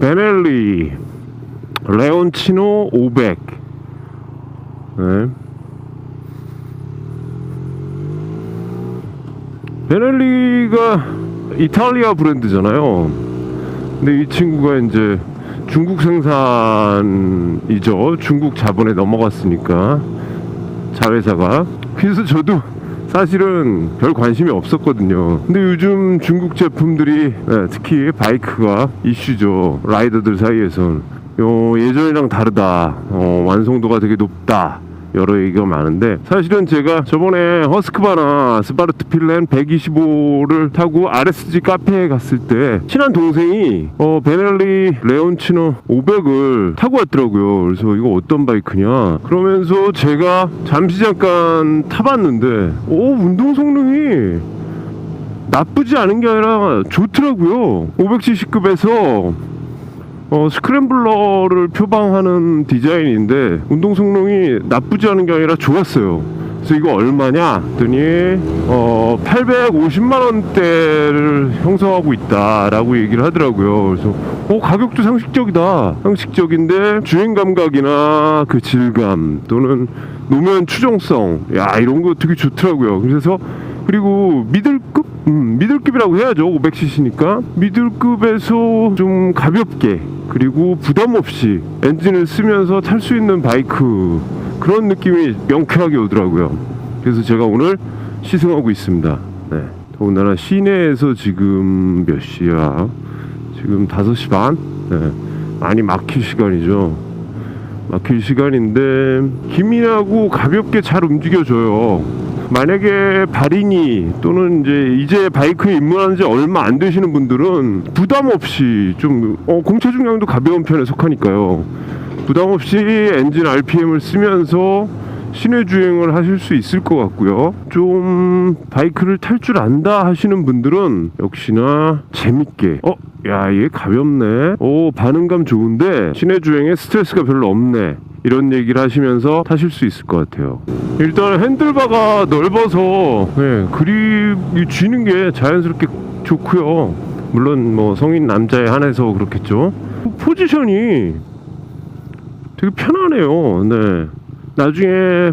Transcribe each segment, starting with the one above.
베넬리 레온치노 500 네. 베넬리가 이탈리아 브랜드잖아요. 근데 이 친구가 이제 중국 생산이죠. 중국 자본에 넘어갔으니까 자회사가. 그래서 저도 사실은 별 관심이 없었거든요. 근데 요즘 중국 제품들이 네, 특히 바이크가 이슈죠. 라이더들 사이에선 요 예전이랑 다르다. 어, 완성도가 되게 높다. 여러 얘기가 많은데 사실은 제가 저번에 허스크바나 스바르트 필렌 125를 타고 RSG 카페에 갔을 때 친한 동생이 어 베넬리 레온치노 500을 타고 왔더라고요. 그래서 이거 어떤 바이크냐 그러면서 제가 잠시 잠깐 타봤는데 오 운동 성능이 나쁘지 않은 게 아니라 좋더라고요. 500cc급에서 어, 스크램블러를 표방하는 디자인인데 운동 성능이 나쁘지 않은 게 아니라 좋았어요. 그래서 이거 얼마냐? 했더니 어, 850만 원대를 형성하고 있다라고 얘기를 하더라고요. 그래서 어, 가격도 상식적이다. 상식적인데 주행 감각이나 그 질감 또는 노면 추종성 야 이런 거 되게 좋더라고요. 그래서 그리고 미들급 음, 미들급이라고 해야죠 500cc니까. 미들급에서 좀 가볍게 그리고 부담 없이 엔진을 쓰면서 탈 수 있는 바이크 그런 느낌이 명쾌하게 오더라고요. 그래서 제가 오늘 시승하고 있습니다. 네. 더군다나 시내에서 지금 몇 시야? 지금 5시 반? 네. 많이 막힐 시간이죠. 막힐 시간인데 기민하고 가볍게 잘 움직여줘요 만약에 발인이 또는 이제 이제 바이크에 입문한 지 얼마 안 되시는 분들은 부담 없이 좀 어, 공차 중량도 가벼운 편에 속하니까요. 부담 없이 엔진 RPM을 쓰면서 시내 주행을 하실 수 있을 것 같고요. 좀 바이크를 탈 줄 안다 하시는 분들은 역시나 재밌게 어, 야, 얘 가볍네. 오, 반응감 좋은데 시내 주행에 스트레스가 별로 없네. 이런 얘기를 하시면서 타실 수 있을 것 같아요. 일단 핸들바가 넓어서 네, 그립이 쥐는 게 자연스럽게 좋고요. 물론 뭐 성인 남자에 한해서 그렇겠죠. 포지션이 되게 편하네요. 네. 나중에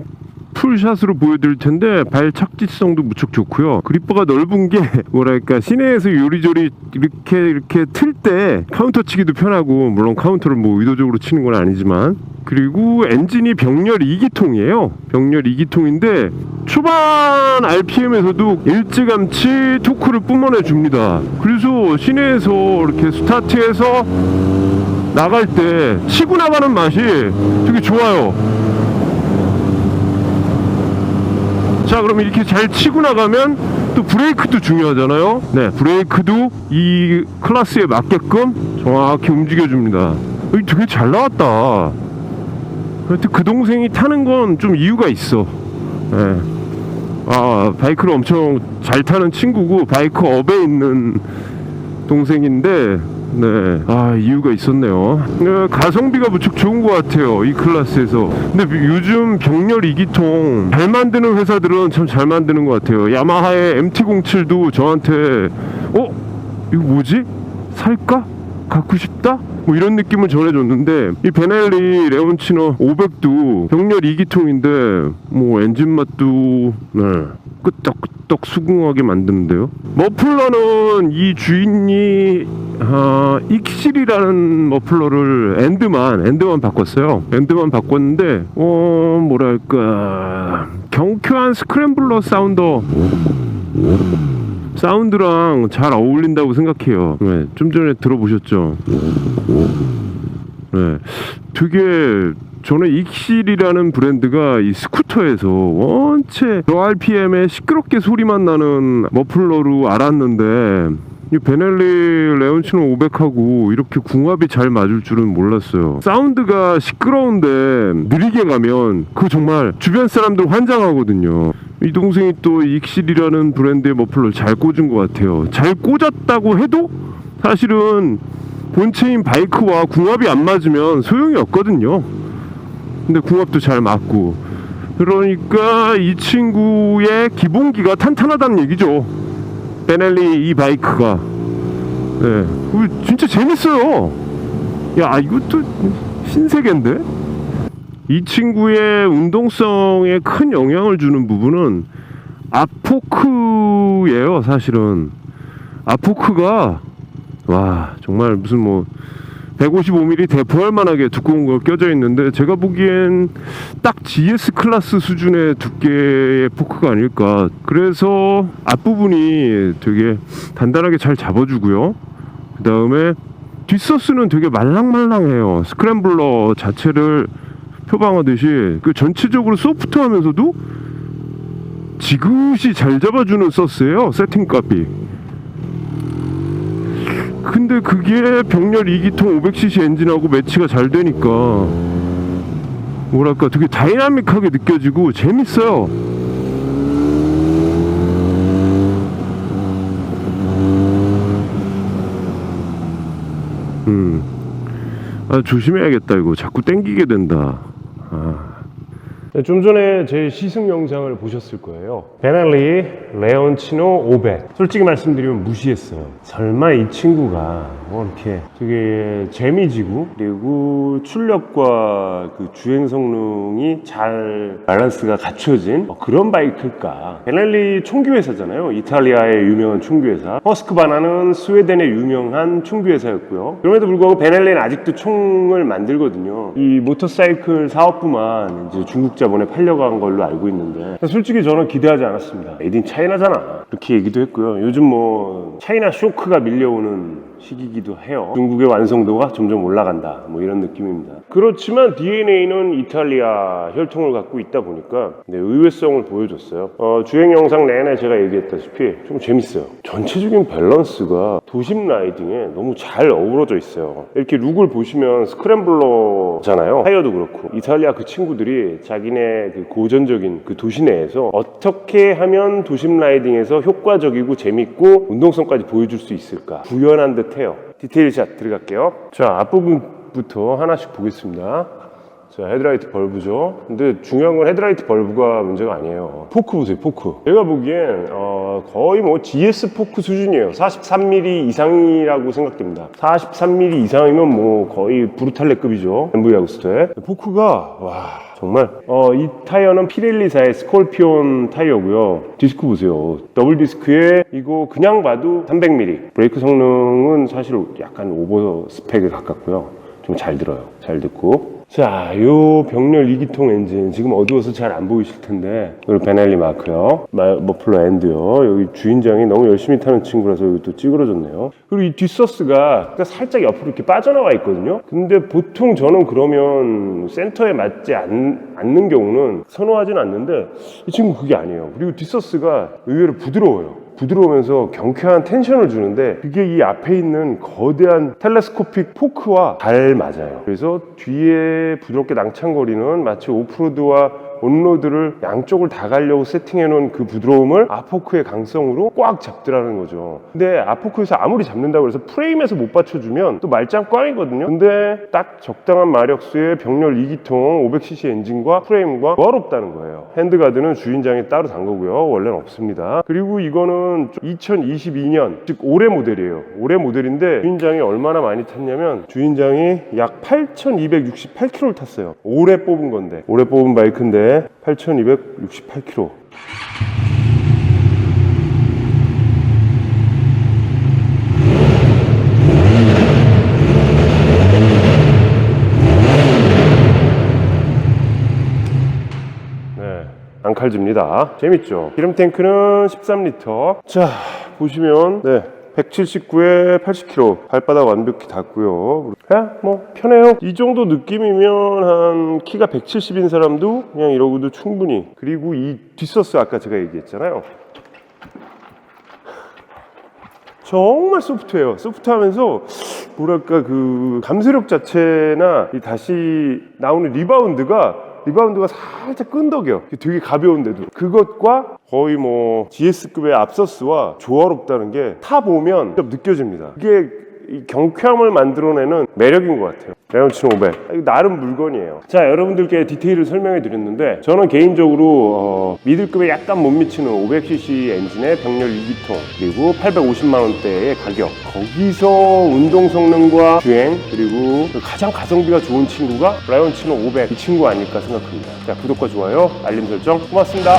풀샷으로 보여드릴 텐데 발 착지성도 무척 좋고요. 그립바가 넓은 게 뭐랄까 시내에서 요리조리 이렇게 이렇게 틀 때 카운터 치기도 편하고 물론 카운터를 뭐 의도적으로 치는 건 아니지만 그리고 엔진이 병렬 2기통이에요. 병렬 2기통인데 초반 RPM에서도 일찌감치 토크를 뿜어내 줍니다. 그래서 시내에서 이렇게 스타트해서 나갈 때 치고 나가는 맛이 되게 좋아요. 자 그럼 이렇게 잘 치고 나가면 또 브레이크도 중요하잖아요. 네 브레이크도 이 클래스에 맞게끔 정확히 움직여 줍니다. 이 되게 잘 나왔다. 하여튼 그 동생이 타는 건 좀 이유가 있어. 네. 아 바이크를 엄청 잘 타는 친구고 바이크 업에 있는 동생인데 네, 아 이유가 있었네요. 네, 가성비가 무척 좋은 것 같아요 이 클래스에서. 근데 요즘 병렬 2기통 잘 만드는 회사들은 참 잘 만드는 것 같아요. 야마하의 MT07도 저한테 어 이거 뭐지 살까 갖고 싶다 뭐 이런 느낌을 전해줬는데 이 베넬리 레온치노 500도 병렬 2기통인데 뭐 엔진 맛도 네. 끄떡끄떡 수긍하게 만드는데요. 머플러는 이 주인이 아, 익실이라는 머플러를 엔드만 엔드만 바꿨어요. 엔드만 바꿨는데 어 뭐랄까 경쾌한 스크램블러 사운더 사운드랑 잘 어울린다고 생각해요. 네, 좀 전에 들어보셨죠? 네, 되게 저는 익실이라는 브랜드가 이 스쿠터에서 원체 저 RPM에 시끄럽게 소리만 나는 머플러로 알았는데 이 베넬리 레온치노 500하고 이렇게 궁합이 잘 맞을 줄은 몰랐어요. 사운드가 시끄러운데 느리게 가면 그 정말 주변 사람들 환장하거든요. 이 동생이 또 익실이라는 브랜드의 머플러를 잘 꽂은 것 같아요. 잘 꽂았다고 해도 사실은 본체인 바이크와 궁합이 안 맞으면 소용이 없거든요. 근데 궁합도 잘 맞고 그러니까 이 친구의 기본기가 탄탄하다는 얘기죠. 베넬리 이 바이크가 네, 진짜 재밌어요. 야 이것도 신세계인데? 이 친구의 운동성에 큰 영향을 주는 부분은 아포크예요 사실은 아포크가 와 정말 무슨 뭐 155mm 대포할 만하게 두꺼운 거 껴져 있는데 제가 보기엔 딱 GS 클래스 수준의 두께의 포크가 아닐까. 그래서 앞부분이 되게 단단하게 잘 잡아주고요. 그 다음에 뒷서스는 되게 말랑말랑해요. 스크램블러 자체를 표방하듯이 그 전체적으로 소프트하면서도 지그시 잘 잡아주는 서스예요 세팅값이 근데 그게 병렬 2기통 500cc 엔진하고 매치가 잘 되니까 뭐랄까 되게 다이나믹하게 느껴지고 재밌어요 음. 아, 조심해야겠다 이거 자꾸 땡기게 된다 아. 네, 좀 전에 제 시승 영상을 보셨을 거예요. 베넬리 레온치노 500. 솔직히 말씀드리면 무시했어요. 설마 이 친구가 뭐 이렇게 되게 재미지고 그리고 출력과 그 주행 성능이 잘 밸런스가 갖춰진 뭐 그런 바이크일까? 베넬리 총기 회사잖아요. 이탈리아의 유명한 총기 회사. 허스크바나는 스웨덴의 유명한 총기 회사였고요. 그럼에도 불구하고 베넬리는 아직도 총을 만들거든요. 이 모터사이클 사업부만 이제 중국 자본에 팔려간 걸로 알고 있는데 솔직히 저는 기대하지 않았습니다. 에딘 차이나잖아. 이렇게 얘기도 했고요. 요즘 뭐 차이나 쇼크가 밀려오는 시기이기 도 해요. 중국의 완성도가 점점 올라간다. 뭐 이런 느낌입니다. 그렇지만 DNA는 이탈리아 혈통을 갖고 있다 보니까 네, 의외성을 보여줬어요. 어, 주행 영상 내내 제가 얘기했다시피 좀 재밌어요. 전체적인 밸런스가 도심 라이딩에 너무 잘 어우러져 있어요. 이렇게 룩을 보시면 스크램블러잖아요. 타이어도 그렇고 이탈리아 그 친구들이 자기네 그 고전적인 그 도시 내에서 어떻게 하면 도심 라이딩에서 효과적이고 재밌고 운동성까지 보여줄 수 있을까 구현한 듯해요. 디테일샷 들어갈게요. 자 앞부분부터 하나씩 보겠습니다. 자, 헤드라이트 벌브죠. 근데 중요한 건 헤드라이트 벌브가 문제가 아니에요. 포크 보세요, 포크. 제가 보기엔, 어, 거의 뭐 GS 포크 수준이에요. 43mm 이상이라고 생각됩니다. 43mm 이상이면 뭐 거의 브루탈레급이죠. MV 아구스트에. 포크가, 와. 정말? 어, 이 타이어는 피렐리사의 스콜피온 타이어고요. 디스크 보세요. 더블 디스크에 이거 그냥 봐도 300mm 브레이크 성능은 사실 약간 오버 스펙에 가깝고요. 좀 잘 들어요. 잘 듣고 자, 요 병렬 2기통 엔진 지금 어두워서 잘 안 보이실 텐데 그리고 베넬리 마크요, 마- 머플러 엔드요. 여기 주인장이 너무 열심히 타는 친구라서 여기 또 찌그러졌네요. 그리고 이 뒷서스가 살짝 옆으로 이렇게 빠져나와 있거든요. 근데 보통 저는 그러면 센터에 맞지 않, 않는 경우는 선호하진 않는데 이 친구 그게 아니에요. 그리고 뒷서스가 의외로 부드러워요. 부드러우면서 경쾌한 텐션을 주는데 그게 이 앞에 있는 거대한 텔레스코픽 포크와 잘 맞아요. 그래서 뒤에 부드럽게 낭창거리는 마치 오프로드와 온로드를 양쪽을 다 가려고 세팅해 놓은 그 부드러움을 아포크의 강성으로 꽉 잡더라는 거죠. 근데 아포크에서 아무리 잡는다고 해서 프레임에서 못 받쳐주면 또 말짱 꽝이거든요. 근데 딱 적당한 마력수의 병렬 2기통 500cc 엔진과 프레임과 조화롭다는 거예요. 핸드가드는 주인장이 따로 단 거고요. 원래는 없습니다. 그리고 이거는 2022년, 즉 올해 모델이에요. 올해 모델인데 주인장이 얼마나 많이 탔냐면 주인장이 약 8,268km를 탔어요. 올해 뽑은 건데. 올해 뽑은 바이크인데 8,268km. 네, 앙칼집니다. 재밌죠? 기름 탱크는 13리터. 자, 보시면 네. 179에 80km 발바닥 완벽히 닿고요. 그냥 뭐 편해요. 이 정도 느낌이면 한 키가 170인 사람도 그냥 이러고도 충분히. 그리고 이 뒷서스 아까 제가 얘기했잖아요. 정말 소프트해요. 소프트하면서 뭐랄까 그 감수력 자체나 이 다시 나오는 리바운드가 리바운드가 살짝 끈덕여. 되게 가벼운데도 그것과 거의 뭐 GS급의 앞서스와 조화롭다는 게 타 보면 좀 느껴집니다. 이 경쾌함을 만들어내는 매력인 것 같아요. 레온치노 500 이거 나름 물건이에요. 자 여러분들께 디테일을 설명해 드렸는데 저는 개인적으로 어, 미들급에 약간 못 미치는 500cc 엔진의 병렬 2기통 그리고 850만 원대의 가격 거기서 운동 성능과 주행 그리고 가장 가성비가 좋은 친구가 라이온치노 500 이 친구 아닐까 생각합니다. 자 구독과 좋아요 알림 설정 고맙습니다.